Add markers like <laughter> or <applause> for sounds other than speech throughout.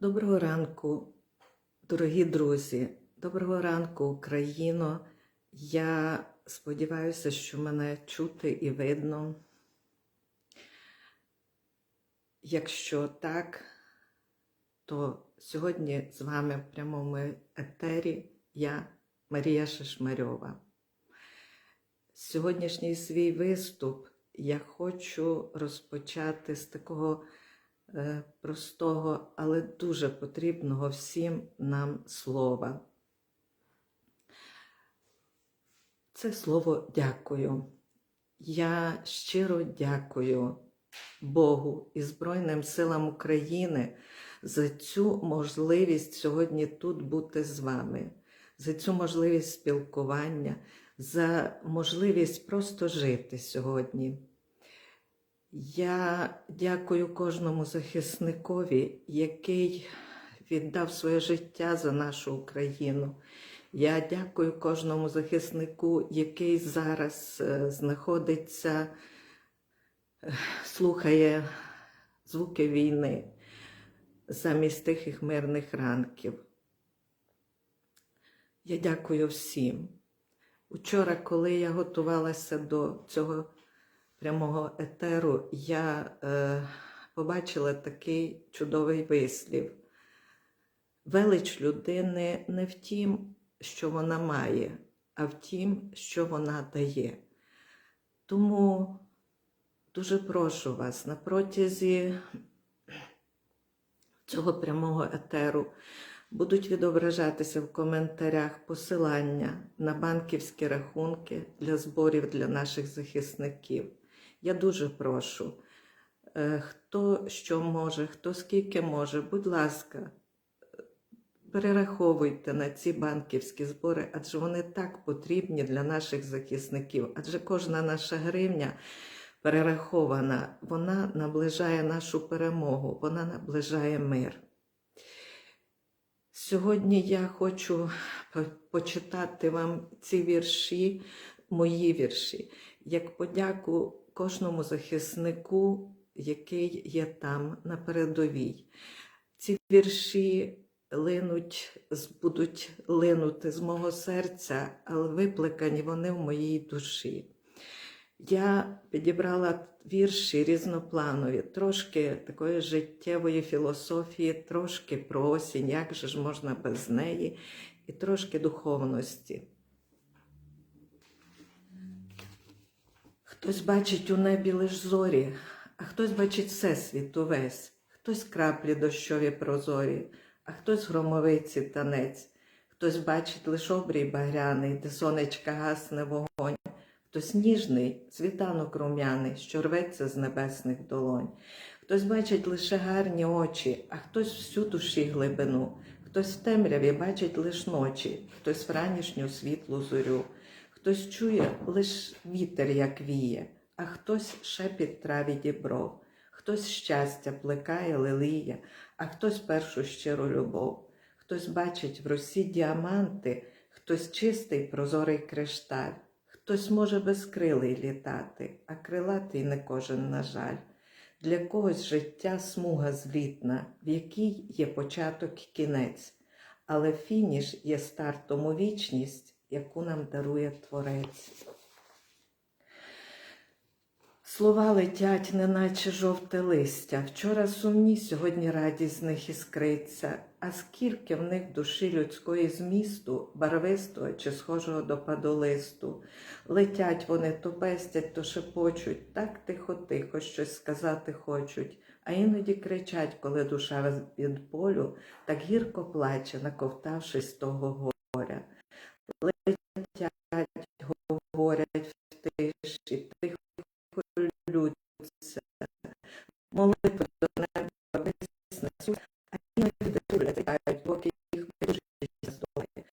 Доброго ранку, дорогі друзі. Доброго ранку, Україно. Я сподіваюся, що мене чути і видно. Якщо так, то сьогодні з вами в прямому етері я, Марія Шишмарьова. Сьогоднішній свій виступ я хочу розпочати з такого простого, але дуже потрібного всім нам слова. Це слово дякую. Я щиро дякую Богу і Збройним силам України за цю можливість сьогодні тут бути з вами, за цю можливість спілкування, за можливість просто жити сьогодні. Я дякую кожному захисникові, який віддав своє життя за нашу Україну. Я дякую кожному захиснику, який зараз е, знаходиться, е, слухає звуки війни замість тихих мирних ранків. Я дякую всім. Учора, коли я готувалася до цього прямого етеру, я е, побачила такий чудовий вислів. Велич людини не в тім, що вона має, а в тім, що вона дає. Тому дуже прошу вас на протязі цього прямого етеру будуть відображатися в коментарях посилання на банківські рахунки для зборів для наших захисників. Я дуже прошу, е, хто що може, хто скільки може, будь ласка, перераховуйте на ці банківські збори, адже вони так потрібні для наших захисників. Адже кожна наша гривня перерахована, вона наближає нашу перемогу, вона наближає мир. Сьогодні я хочу почитати вам ці вірші, мої вірші, як подяку кожному захиснику, який є там на передовій. Ці вірші линуть, будуть линути з мого серця, але випликані вони в моїй душі. Я підібрала вірші різнопланові, трошки такої життєвої філософії, трошки про осінь, як же ж можна без неї, і трошки духовності. Хтось бачить у небі лиш зорі, а хтось бачить всесвіт увесь, хтось краплі дощові прозорі, а хтось громовиці танець, хтось бачить лиш обрій багряний, де сонечка гасне вогонь, хтось ніжний, світанок рум'яний, що рветься з небесних долонь. Хтось бачить лише гарні очі, а хтось всю душі глибину, хтось в темряві бачить лиш ночі, хтось вранішню світлу зорю. Хтось чує лиш вітер, як віє, а хтось шепіт траві дібров, хтось щастя плекає лилія, а хтось першу щиру любов, хтось бачить в росі діаманти, хтось чистий прозорий кришталь, хтось може безкрилий літати, а крилатий не кожен, на жаль. Для когось життя смуга злітна, в якій є початок і кінець, але фініш є стартом у вічність яку нам дарує Творець. Слова летять, неначе жовте листя. Вчора сумні, сьогодні радість з них іскриться, а скільки в них душі людської змісту, барвистого чи схожого до падолисту. Летять вони то пестять, то шепочуть, так тихо-тихо щось сказати хочуть, а іноді кричать, коли душа від болю, так гірко плаче, наковтавшись того горя летять, говорять в тиші, тихо лються, молитви до неба виснесуть, а іноді летять, поки їх байдужість здолає.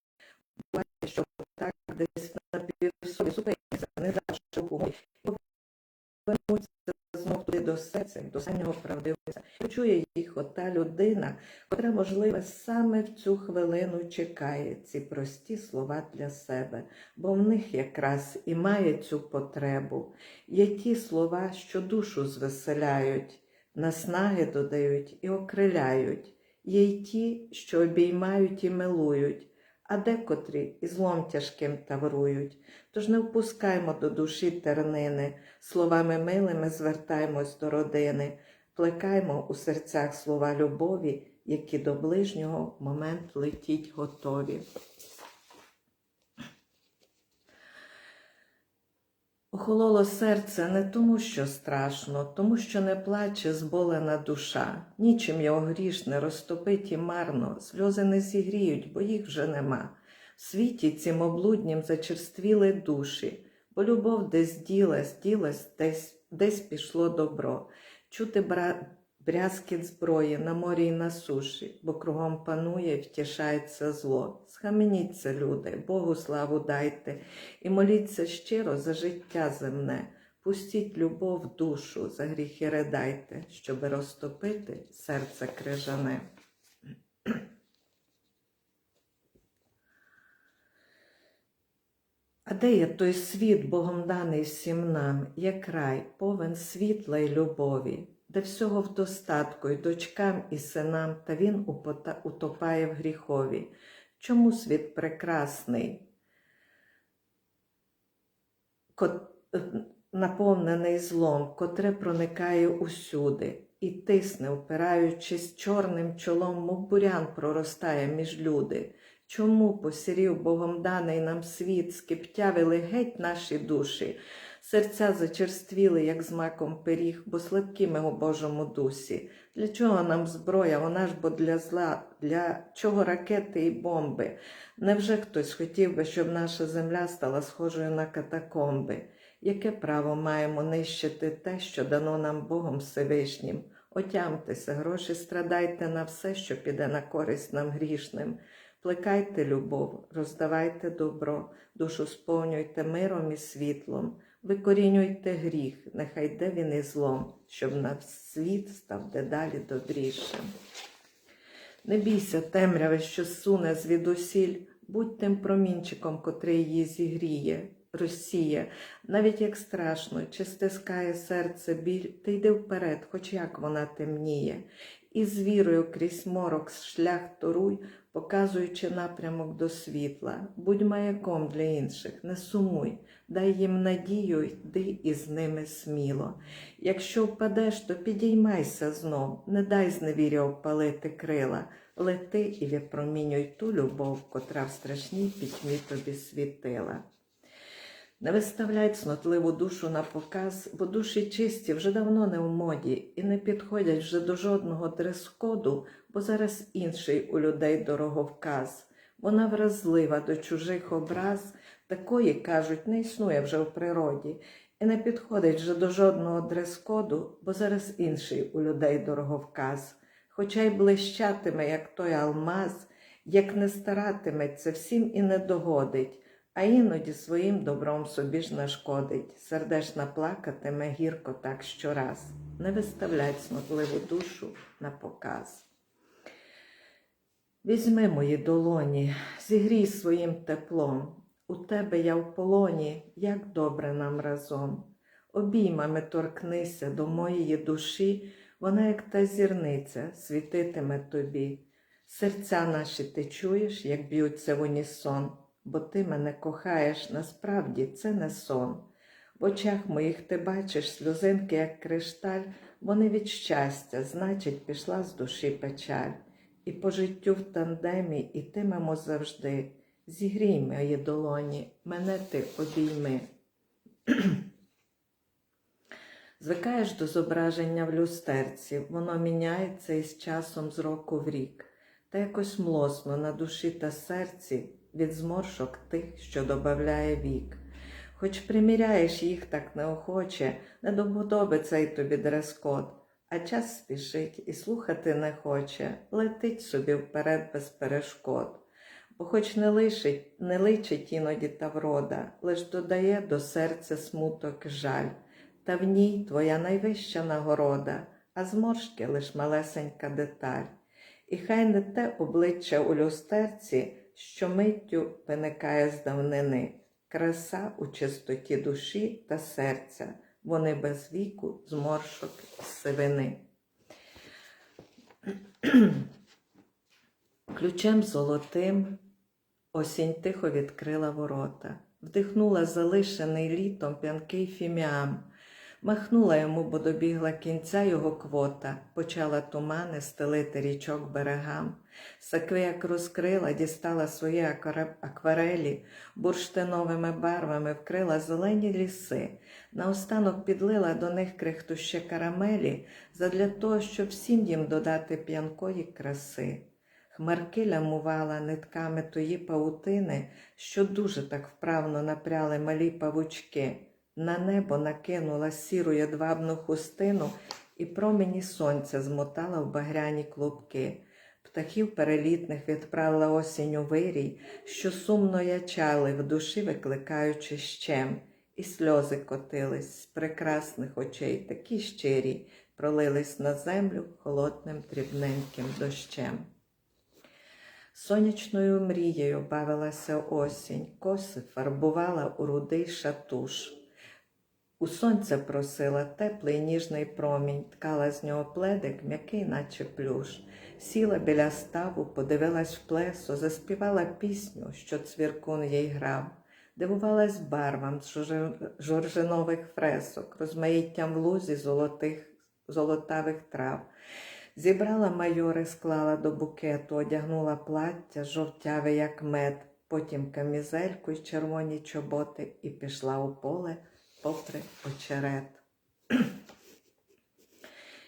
Буває, що так десь на півсові зупиняться, не даш шоку, і повернуться знов туди до серця, до самого правдивого. Почує їх ота людина, котра, можливо, саме в цю хвилину чекає ці прості слова для себе, бо в них якраз і має цю потребу. Є ті слова, що душу звеселяють, наснаги додають і окриляють, Є й ті, що обіймають і милують, а декотрі і злом тяжким таврують. Тож не впускаймо до душі тернини, словами милими звертаймось до родини, плекаймо у серцях слова любові, які до ближнього момент летіть готові. Охололо серце не тому, що страшно, тому що не плаче зболена душа. Нічим його гріш не розтопить і марно, сльози не зігріють, бо їх вже нема. В світі цим облуднім зачерствіли душі, бо любов десь ділась, ділась, десь, десь пішло добро. Чути бра... брязкіт зброї на морі й на суші, бо кругом панує, втішається зло. Схаменіться, люди, Богу славу дайте і моліться щиро за життя земне. Пустіть любов душу, за гріхи ридайте, щоби розтопити серце крижане. А де є той світ, Богом даний всім нам, як рай, повен світла й любові, де всього в достатку й дочкам і синам, та він утопає в гріхові. Чому світ прекрасний, наповнений злом, котре проникає усюди, і тисне, впираючись чорним чолом, мов бурян проростає між люди. Чому посірів Богом даний нам світ, скиптявили геть наші душі, серця зачерствіли, як з маком пиріг, бо слабкі ми у Божому дусі. Для чого нам зброя? Вона ж бо для зла, для чого ракети і бомби? Невже хтось хотів би, щоб наша земля стала схожою на катакомби? Яке право маємо нищити те, що дано нам Богом Всевишнім? Отямтеся, гроші страдайте на все, що піде на користь нам грішним. Плекайте любов, роздавайте добро, душу сповнюйте миром і світлом, викорінюйте гріх, нехай де він і злом, щоб на світ став дедалі добрішим. Не бійся темряви, що суне звідусіль, будь тим промінчиком, котрий її зігріє, розсіє, навіть як страшно, чи стискає серце біль, ти йди вперед, хоч як вона темніє, і з вірою крізь морок шлях торуй, показуючи напрямок до світла, будь маяком для інших, не сумуй, дай їм надію, йди із ними сміло. Якщо впадеш, то підіймайся знов, не дай зневіря опалити крила, лети і випромінюй ту любов, котра в страшній пітьмі тобі світила. Не виставляй цнотливу душу на показ, бо душі чисті вже давно не в моді і не підходять вже до жодного дрес-коду, бо зараз інший у людей дороговказ. Вона вразлива до чужих образ, такої, кажуть, не існує вже в природі, і не підходить вже до жодного дрес-коду, бо зараз інший у людей дороговказ. Хоча й блищатиме, як той алмаз, як не старатиметься, всім і не догодить а іноді своїм добром собі ж нашкодить, сердешна плакатиме гірко так щораз, не виставляй цнотливу душу на показ. Візьми мої долоні, зігрій своїм теплом, у тебе я в полоні, як добре нам разом. Обіймами торкнися до моєї душі, вона, як та зірниця, світитиме тобі. Серця наші ти чуєш, як б'ються в унісон бо ти мене кохаєш, насправді це не сон. В очах моїх ти бачиш сльозинки, як кришталь, вони від щастя, значить, пішла з душі печаль. І по життю в тандемі ітимемо завжди. Зігрій мої долоні, мене ти обійми. <clears throat> Звикаєш до зображення в люстерці, воно міняється із часом з року в рік, та якось млосно на душі та серці від зморшок тих, що добавляє вік. Хоч приміряєш їх так неохоче, не до вподоби цей тобі дрес-код, а час спішить і слухати не хоче, летить собі вперед без перешкод. Бо хоч не лишить, не личить іноді та врода, лиш додає до серця смуток жаль, та в ній твоя найвища нагорода, а зморшки лиш малесенька деталь. І хай не те обличчя у люстерці, що миттю виникає з давнини, краса у чистоті душі та серця, вони без віку зморшок і сивини. <clears throat> Ключем золотим осінь тихо відкрила ворота, вдихнула залишений літом п'янкий фіміам, махнула йому, бо добігла кінця його квота, почала тумани стелити річок берегам. Сакви, як розкрила, дістала свої акварелі, бурштиновими барвами вкрила зелені ліси, наостанок підлила до них крихтуще карамелі, задля того, щоб всім їм додати п'янкої краси. Хмарки лямувала нитками тої паутини, що дуже так вправно напряли малі павучки. На небо накинула сіру ядвабну хустину і промені сонця змотала в багряні клубки. Птахів перелітних відправила осінь у вирій, що сумно ячали, в душі викликаючи щем, і сльози котились з прекрасних очей, такі щирі, пролились на землю холодним дрібненьким дощем. Сонячною мрією бавилася осінь, коси фарбувала у рудий шатуш. У сонця просила теплий ніжний промінь, ткала з нього пледик, м'який, наче плюш. Сіла біля ставу, подивилась в плесо, заспівала пісню, що цвіркун їй грав, дивувалась барвам з жоржи- жоржинових фресок, розмаїттям в лузі золотих, золотавих трав. Зібрала майори, склала до букету, одягнула плаття, жовтяве, як мед, потім камізельку й червоні чоботи і пішла у поле попри очерет.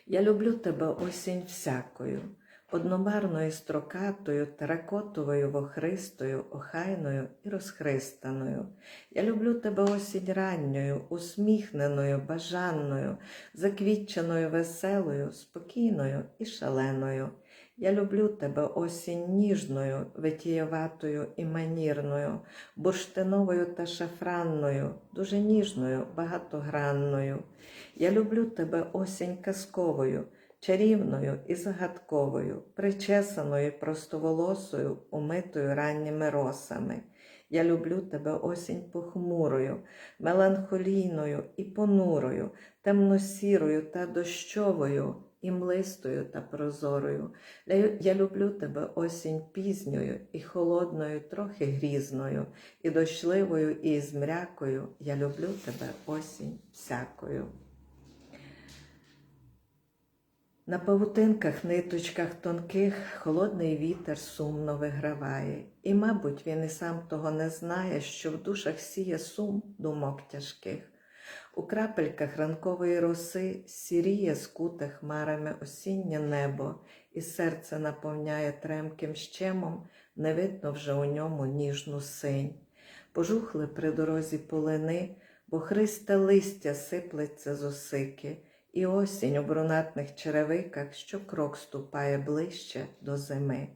Я люблю тебе осінь всякою, одномарною строкатою, теракотовою вохристою, охайною і розхристаною. Я люблю тебе осінь ранньою, усміхненою, бажанною, заквітченою, веселою, спокійною і шаленою. Я люблю тебе осінь ніжною, витієватою і манірною, бурштиновою та шафранною, дуже ніжною, багатогранною. Я люблю тебе осінь казковою, чарівною і загадковою, причесаною, простоволосою, умитою ранніми росами. Я люблю тебе осінь похмурою, меланхолійною і понурою, темно-сірою та дощовою, і млистою та прозорою. Я- люблю тебе осінь пізньою і холодною, трохи грізною, і дощливою, і змрякою. Я люблю тебе осінь всякою. На павутинках, ниточках тонких холодний вітер сумно виграває, і, мабуть, він і сам того не знає, що в душах сіє сум думок тяжких. У крапельках ранкової роси сіріє скуте хмарами осіннє небо, і серце наповняє тремким щемом, не видно вже у ньому ніжну синь. Пожухли при дорозі полини, бо христе листя сиплеться з осики, і осінь у брунатних черевиках щокрок ступає ближче до зими.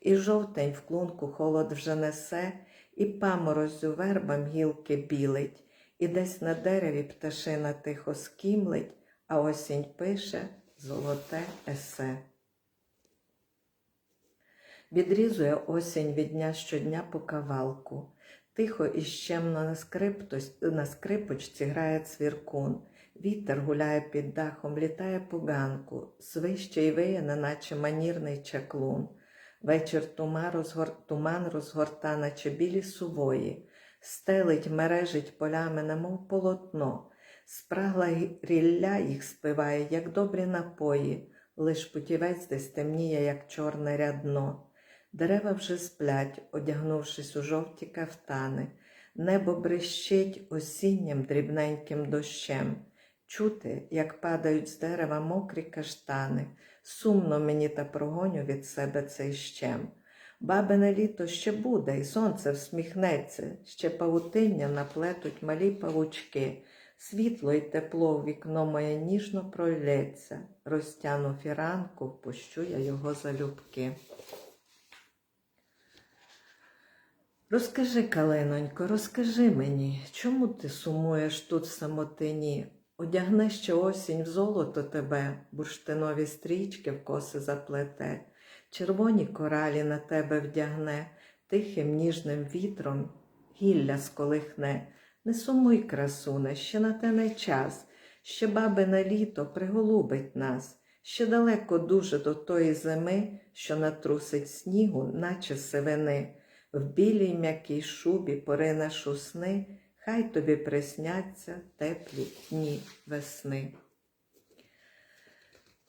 І жовтень в клунку холод вже несе, і паморозю вербам гілки білить, і десь на дереві пташина тихо скімлить, а осінь пише золоте есе. Відрізує осінь від дня щодня по кавалку. Тихо і щемно на, на скрипочці грає цвіркун. Вітер гуляє під дахом, літає по ганку, свище й виє, неначе манірний чаклун. Вечір тума розгор... туман розгорта, наче білі сувої, стелить, мережить полями, немов полотно. Спрагла рілля їх спиває, як добрі напої, лиш путівець десь темніє, як чорне рядно. Дерева вже сплять, одягнувшись у жовті кафтани, небо брещить осіннім дрібненьким дощем. Чути, як падають з дерева мокрі каштани, сумно мені та прогоню від себе цей щем. Бабине літо ще буде, і сонце всміхнеться, ще павутиння наплетуть малі павучки. Світло й тепло в вікно моє ніжно пролється, розтяну фіранку, впущу я його залюбки. Розкажи, Калинонько, розкажи мені, чому ти сумуєш тут в самотині? Одягни ще осінь в золото тебе, бурштинові стрічки в коси заплете, червоні коралі на тебе вдягне, тихим ніжним вітром гілля сколихне. Не сумуй, красуне, ще на те не час, ще бабине літо приголубить нас, Ще далеко дуже до тої зими, що натрусить снігу, наче сивини. В білій м'якій шубі поринеш у сни, хай тобі присняться теплі дні весни.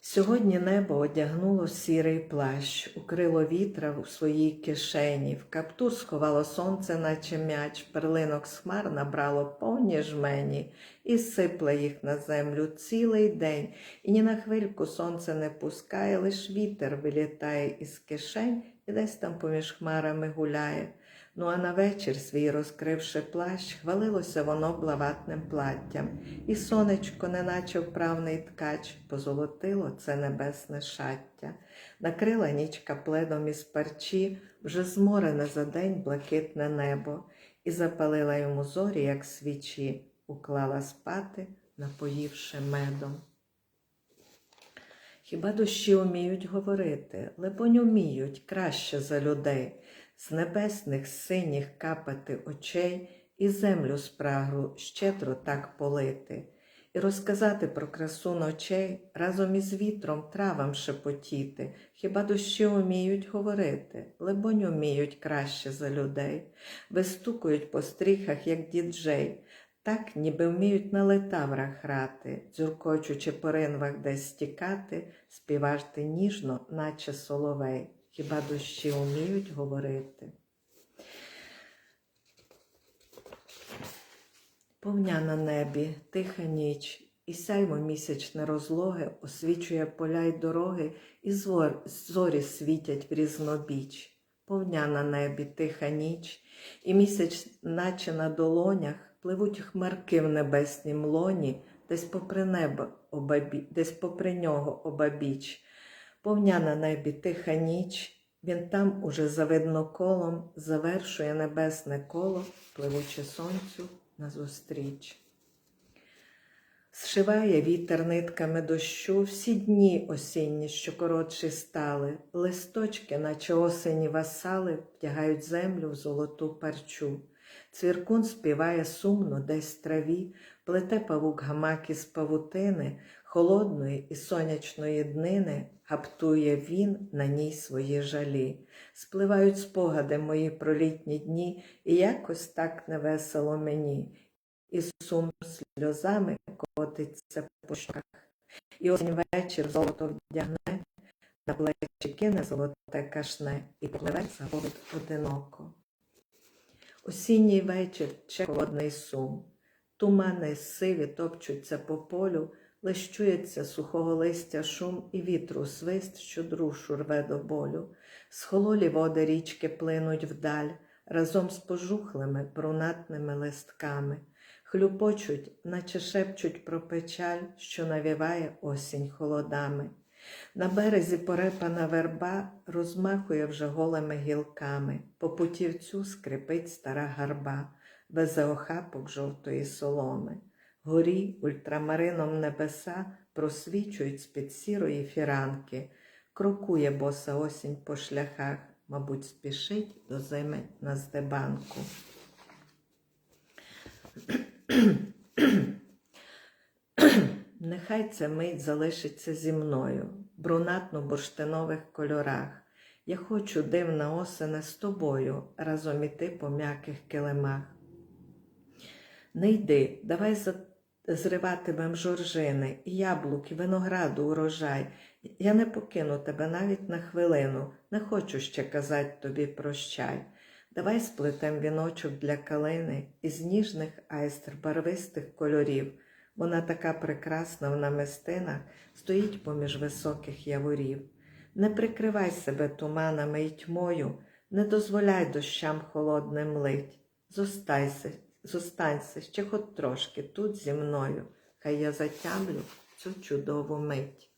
Сьогодні небо одягнуло сірий плащ, укрило вітра в своїй кишені, в каптур сховало сонце, наче м'яч, перлинок з хмар набрало повні жмені, і сипле їх на землю цілий день, і ні на хвильку сонце не пускає, лиш вітер вилітає із кишень і десь там поміж хмарами гуляє. Ну а на вечір свій розкривши плащ, хвалилося воно блаватним платтям, і сонечко, неначе вправний ткач, позолотило це небесне шаття, накрила нічка пледом із парчі, вже зморене за день блакитне небо, і запалила йому зорі, як свічі, уклала спати, напоївши медом. Хіба душі уміють говорити, лебонь уміють краще за людей, з небесних синіх капати очей і землю спрагру щедро так полити, і розказати про красу ночей, разом із вітром травам шепотіти, хіба душі уміють говорити, лебонь уміють краще за людей, вистукують по стріхах, як діджей, так, ніби вміють на летаврах грати, дзюркочучи по ринвах десь стікати, співати ніжно, наче соловей. Хіба душі вміють говорити? Повня на небі, тиха ніч, і сяйво місячне розлоги освічує поля й дороги, і зор, зорі світять в різнобіч. Повня на небі, тиха ніч, і місяць, наче на долонях, пливуть хмарки в небеснім лоні, десь попри небо, обабі... десь попри нього обабіч. Повня на небі тиха ніч, він там уже завидно колом завершує небесне коло, пливучи сонцю назустріч. Зшиває вітер нитками дощу всі дні осінні, що коротші стали, листочки, наче осені васали, втягають землю в золоту парчу. Цвіркун співає сумно десь траві, плете павук гамак із павутини, холодної і сонячної днини, гаптує він на ній свої жалі. Спливають спогади мої про літні дні, і якось так невесело мені, і сум сльозами котиться по щоках. І осінь вечір золото вдягне, на плечі кине золоте кашне, і пливе заводить одиноко. Осінній вечір ще холодний сум. Тумани сиві топчуться по полю, лиш чується сухого листя шум і вітру свист, що душу рве до болю. Схололі води річки плинуть вдаль, разом з пожухлими брунатними листками, хлюпочуть, наче шепчуть про печаль, що навіває осінь холодами. На березі порепана верба розмахує вже голими гілками, по путівцю скрипить стара гарба, везе охапок жовтої соломи. Горі ультрамарином небеса просвічують з-під сірої фіранки, крокує боса осінь по шляхах, мабуть, спішить до зими на здебанку. Нехай ця мить залишиться зі мною, брунатно-бурштинових кольорах. Я хочу, дивна осене, з тобою разом іти по м'яких килимах. Не йди, давай за... зриватимем жоржини, і яблук, і винограду урожай. Я не покину тебе навіть на хвилину, не хочу ще казати тобі прощай. Давай сплетем віночок для калини із ніжних айстр барвистих кольорів. Вона така прекрасна в намистинах, стоїть поміж високих яворів. Не прикривай себе туманами й тьмою, не дозволяй дощам холодним лить. Зостайся, зостанься ще хоч трошки тут зі мною, хай я затямлю цю чудову мить.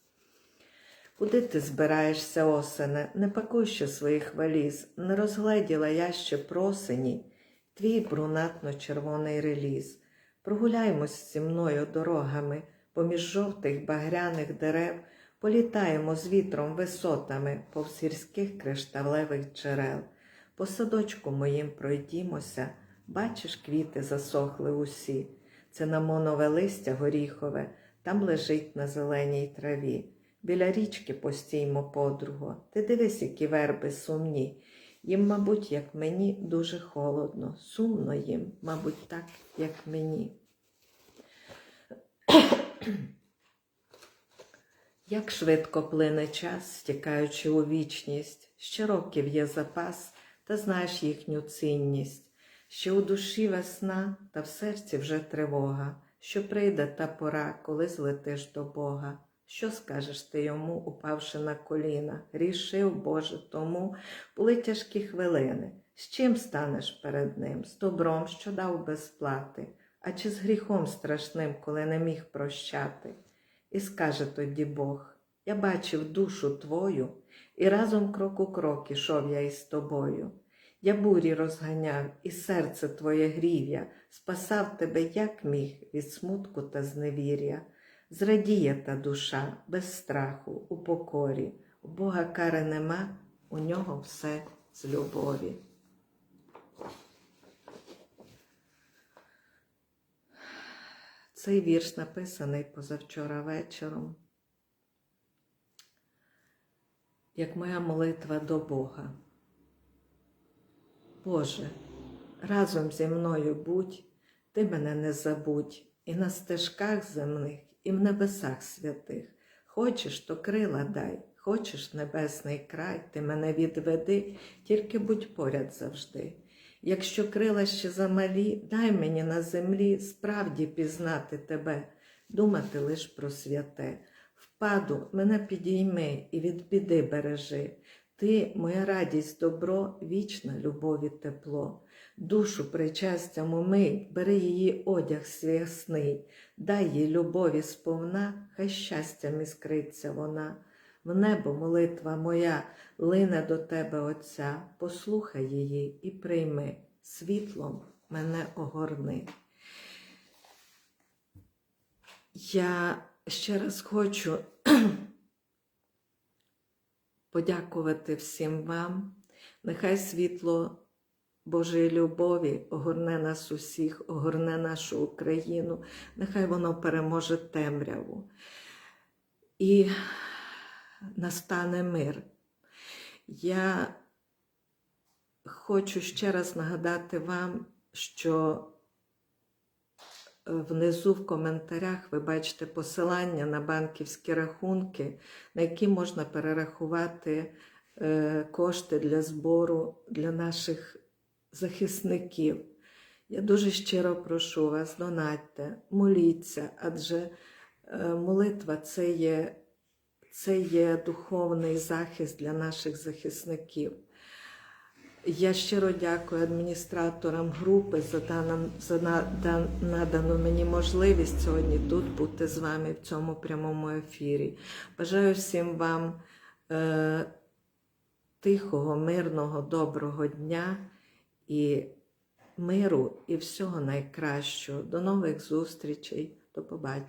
Куди ти збираєшся, осене, не пакуй ще своїх валіз, не розгледіла я ще просені, твій брунатно-червоний реліз. Прогуляємось зі мною дорогами, поміж жовтих багряних дерев, політаємо з вітром висотами повз гірських кришталевих джерел. По садочку моїм пройдімося, бачиш, квіти засохли усі. Це намонове листя горіхове, там лежить на зеленій траві. Біля річки постіймо, подруго, ти дивись, які верби сумні. Їм, мабуть, як мені, дуже холодно, сумно їм, мабуть, так, як мені. <coughs> Як швидко плине час, стікаючи у вічність, ще років є запас, та знаєш їхню цінність. Ще у душі весна, та в серці вже тривога, що прийде та пора, коли злетиш до Бога. Що скажеш ти йому, упавши на коліна? Рішив, Боже, тому були тяжкі хвилини. З чим станеш перед ним? З добром, що дав безплати, а чи з гріхом страшним, коли не міг прощати? І скаже тоді Бог: Я бачив душу твою, і разом крок у крок ішов я із тобою. Я бурі розганяв, і серце твоє грів'я, спасав тебе, як міг, від смутку та зневір'я. Зрадіє та душа без страху, у покорі. У Бога кари нема, у нього все з любові. Цей вірш написаний позавчора вечором, як моя молитва до Бога. Боже, разом зі мною будь, ти мене не забудь, і на стежках земних, і в небесах святих. Хочеш, то крила дай, хочеш небесний край, ти мене відведи, тільки будь поряд завжди. Якщо крила ще замалі, дай мені на землі справді пізнати тебе, думати лиш про святе. Впаду, мене підійми і від біди бережи. Ти, моя радість, добро, вічна любові тепло. Душу причастям умий, бери її одяг свясний, дай їй любові сповна, хай щастям іскриться вона. В небо молитва моя лине до тебе, Отця, послухай її і прийми, світлом мене огорни. Я ще раз хочу подякувати всім вам. Нехай світло Божої любові огорне нас усіх, огорне нашу Україну, нехай воно переможе темряву. І настане мир. Я хочу ще раз нагадати вам, що внизу в коментарях ви бачите посилання на банківські рахунки, на які можна перерахувати е, кошти для збору для наших захисників. Я дуже щиро прошу вас, донатьте, моліться, адже е, молитва це є це є духовний захист для наших захисників. Я щиро дякую адміністраторам групи за, дану, за нада- надану мені можливість сьогодні тут бути з вами в цьому прямому ефірі. Бажаю всім вам е, тихого, мирного, доброго дня і миру і всього найкращого. До нових зустрічей. До побачення.